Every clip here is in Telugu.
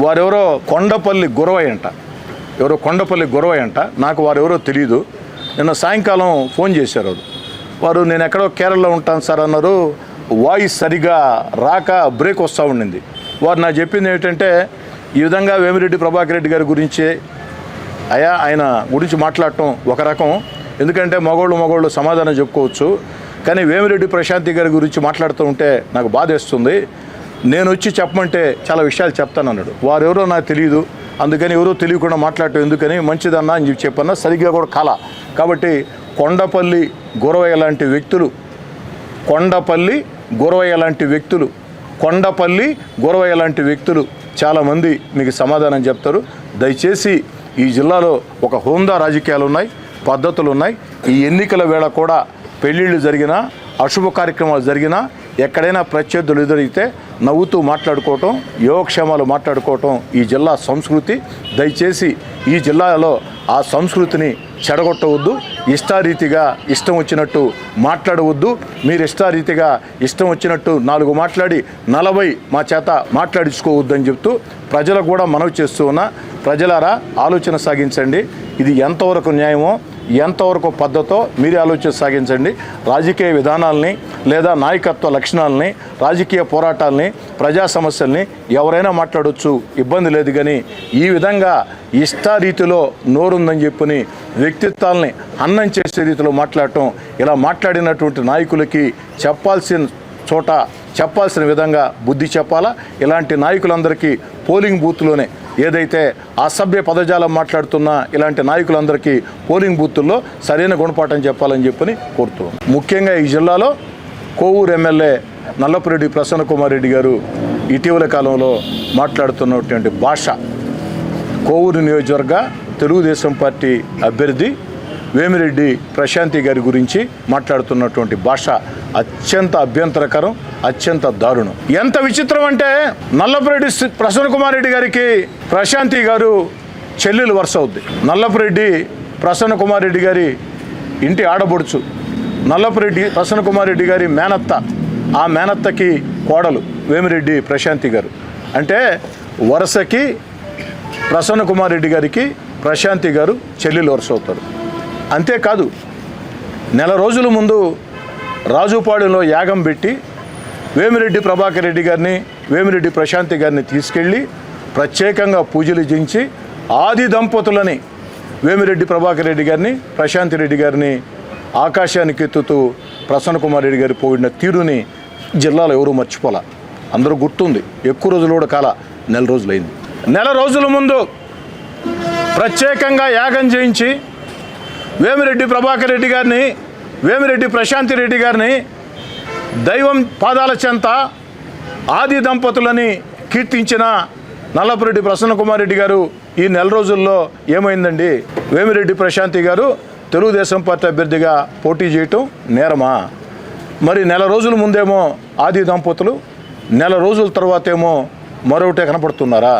వారెవరో కొండపల్లి గురవయ్య అంట ఎవరో కొండపల్లి గురవయ్య అంట నాకు వారెవరో తెలియదు నిన్న సాయంకాలం ఫోన్ చేశారు వారు. నేను ఎక్కడో కేరళలో ఉంటాను సార్ అన్నారు. వాయిస్ సరిగా రాక బ్రేక్ వస్తూ ఉండింది. వారు నాకు చెప్పింది ఏంటంటే ఈ విధంగా వేమిరెడ్డి ప్రభాకర్ రెడ్డి గారి గురించే అయా ఆయన గురించి మాట్లాడటం ఒక రకం. ఎందుకంటే మగోళ్ళు మగోళ్ళు సమాధానం చెప్పుకోవచ్చు. కానీ వేమిరెడ్డి ప్రశాంతి గారి గురించి మాట్లాడుతూ ఉంటే నాకు బాధేస్తుంది. నేను వచ్చి చెప్పమంటే చాలా విషయాలు చెప్తాను అన్నాడు. వారు ఎవరో నాకు తెలియదు అందుకని ఎవరో తెలియకుండా మాట్లాడటం ఎందుకని మంచిదన్నా అని చెప్పి చెప్పన్నా సరిగ్గా కూడా కళ కాబట్టి కొండపల్లి గురవయ్య లాంటి వ్యక్తులు కొండపల్లి గురవయ్య లాంటి వ్యక్తులు కొండపల్లి గురవయ్య లాంటి వ్యక్తులు చాలామంది మీకు సమాధానం చెప్తారు. దయచేసి ఈ జిల్లాలో ఒక హోందా రాజకీయాలు ఉన్నాయి పద్ధతులు ఉన్నాయి. ఈ ఎన్నికల వేళ కూడా పెళ్ళిళ్ళు జరిగినా అశుభ కార్యక్రమాలు జరిగినా ఎక్కడైనా ప్రత్యర్థులు ఎదురైతే నవ్వుతూ మాట్లాడుకోవటం యోగక్షేమాలు మాట్లాడుకోవటం ఈ జిల్లా సంస్కృతి. దయచేసి ఈ జిల్లాలో ఆ సంస్కృతిని చెడగొట్టవద్దు ఇష్టారీతిగా ఇష్టం వచ్చినట్టు మాట్లాడవద్దు. మీరు ఇష్టారీతిగా ఇష్టం వచ్చినట్టు నాలుగు మాట్లాడి నలభై మా చేత మాట్లాడించుకోవద్దని చెప్తూ ప్రజలకు కూడా మనవి చేస్తూ ఉన్నా ప్రజలారా ఆలోచన సాగించండి. ఇది ఎంతవరకు న్యాయమో ఎంతవరకు పద్ధతో మీరే ఆలోచన సాగించండి. రాజకీయ విధానాల్ని లేదా నాయకత్వ లక్షణాలని రాజకీయ పోరాటాలని ప్రజా సమస్యల్ని ఎవరైనా మాట్లాడవచ్చు ఇబ్బంది లేదు కానీ ఈ విధంగా ఇష్టారీతిలో నోరుందని చెప్పుని వ్యక్తిత్వాల్ని అన్నం చేసే రీతిలో మాట్లాడటం ఇలా మాట్లాడినటువంటి నాయకులకి చెప్పాల్సిన చోట చెప్పాల్సిన విధంగా బుద్ధి చెప్పాలా? ఇలాంటి నాయకులందరికీ పోలింగ్ బూత్లోనే ఏదైతే అసభ్య పదజాలం మాట్లాడుతున్న ఇలాంటి నాయకులందరికీ పోలింగ్ బూత్తుల్లో సరైన గుణపాఠం చెప్పాలని చెప్పని కోరుతున్నాం ముఖ్యంగా ఈ జిల్లాలో కోవూరు ఎమ్మెల్యే నల్లపురెడ్డి ప్రసన్న కుమార్ రెడ్డి గారు ఇటీవల కాలంలో మాట్లాడుతున్నటువంటి భాష కోవూరు నియోజకవర్గ తెలుగుదేశం పార్టీ అభ్యర్థి వేమిరెడ్డి ప్రశాంతి గారి గురించి మాట్లాడుతున్నటువంటి భాష అత్యంత అభ్యంతరకరం అత్యంత దారుణం. ఎంత విచిత్రం అంటే నల్లపురెడ్డి శ్రీ- ప్రసన్న కుమార్ రెడ్డి గారికి ప్రశాంతి గారు చెల్లెలు వరుస అవుద్ది. నల్లపురెడ్డి ప్రసన్న కుమార్ రెడ్డి గారి ఇంటి ఆడబొడుచు. నల్లపురెడ్డి ప్రసన్న కుమార్ రెడ్డి గారి మేనత్త. ఆ మేనత్తకి కోడలు వేమిరెడ్డి ప్రశాంతి గారు. అంటే వరుసకి ప్రసన్న కుమార్ రెడ్డి గారికి ప్రశాంతి గారు చెల్లెలు వరుస అవుతారు. అంతేకాదు నెల రోజుల ముందు రాజుపాడులో యాగం పెట్టి వేమిరెడ్డి ప్రభాకర్ రెడ్డి గారిని వేమిరెడ్డి ప్రశాంతి గారిని తీసుకెళ్ళి ప్రత్యేకంగా పూజలు జించి ఆది దంపతులని వేమిరెడ్డి ప్రభాకర్ రెడ్డి గారిని ప్రశాంతి రెడ్డి గారిని ఆకాశానికి ఎత్తుతూ ప్రసన్న కుమార్ రెడ్డి గారి పోయిన తీరుని జిల్లాలో ఎవరూ మర్చిపోలా. అందరూ గుర్తుంది ఎక్కువ రోజులు కూడా కాల నెల రోజులైంది. నెల రోజుల ముందు ప్రత్యేకంగా యాగం చేయించి వేమిరెడ్డి ప్రభాకర్ రెడ్డి గారిని వేమిరెడ్డి ప్రశాంతి రెడ్డి గారిని దైవం పాదాల చెంత ఆది దంపతులని కీర్తించిన నల్లపురెడ్డి ప్రసన్న కుమార్ రెడ్డి గారు ఈ నెల రోజుల్లో ఏమైందండి? వేమిరెడ్డి ప్రశాంతి గారు తెలుగుదేశం పార్టీ అభ్యర్థిగా పోటీ చేయటం నేరమా? మరి నెల రోజుల ముందేమో ఆది దంపతులు నెల రోజుల తర్వాత ఏమో మరొకటే కనపడుతున్నారా?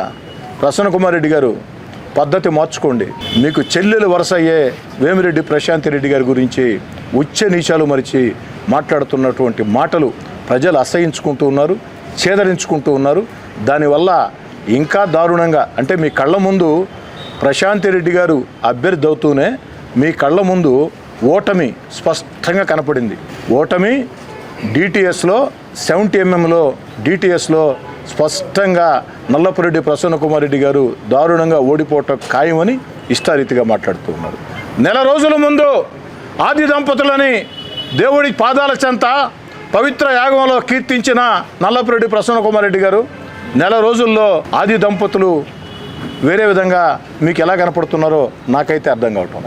ప్రసన్న కుమార్ రెడ్డి గారు పద్ధతి మార్చుకోండి. మీకు చెల్లెలు వరుస అయ్యే వేమిరెడ్డి ప్రశాంతి రెడ్డి గారి గురించి ఉచ్చ నీచాలు మరిచి మాట్లాడుతున్నటువంటి మాటలు ప్రజలు అసహించుకుంటూ ఉన్నారు ఛేదరించుకుంటూ ఉన్నారు. దానివల్ల ఇంకా దారుణంగా అంటే మీ కళ్ళ ముందు ప్రశాంతి రెడ్డి గారు అభ్యర్థి అవుతూనే మీ కళ్ళ ముందు ఓటమి స్పష్టంగా కనపడింది. ఓటమి డిటిఎస్లో సెవెంటీ ఎంఎంలో డిటిఎస్లో స్పష్టంగా నల్లపురెడ్డి ప్రసన్న కుమార్ రెడ్డి గారు దారుణంగా ఓడిపోవటం ఖాయమని ఇష్టారీతిగా మాట్లాడుతూ ఉన్నారు. నెల రోజుల ముందు ఆది దంపతులని దేవుడి పాదాల చెంత పవిత్ర యాగంలో కీర్తించిన నల్లపురెడ్డి ప్రసన్న కుమార్ రెడ్డి గారు నెల రోజుల్లో ఆది దంపతులు వేరే విధంగా మీకు ఎలా కనపడుతున్నారో నాకైతే అర్థం కావటం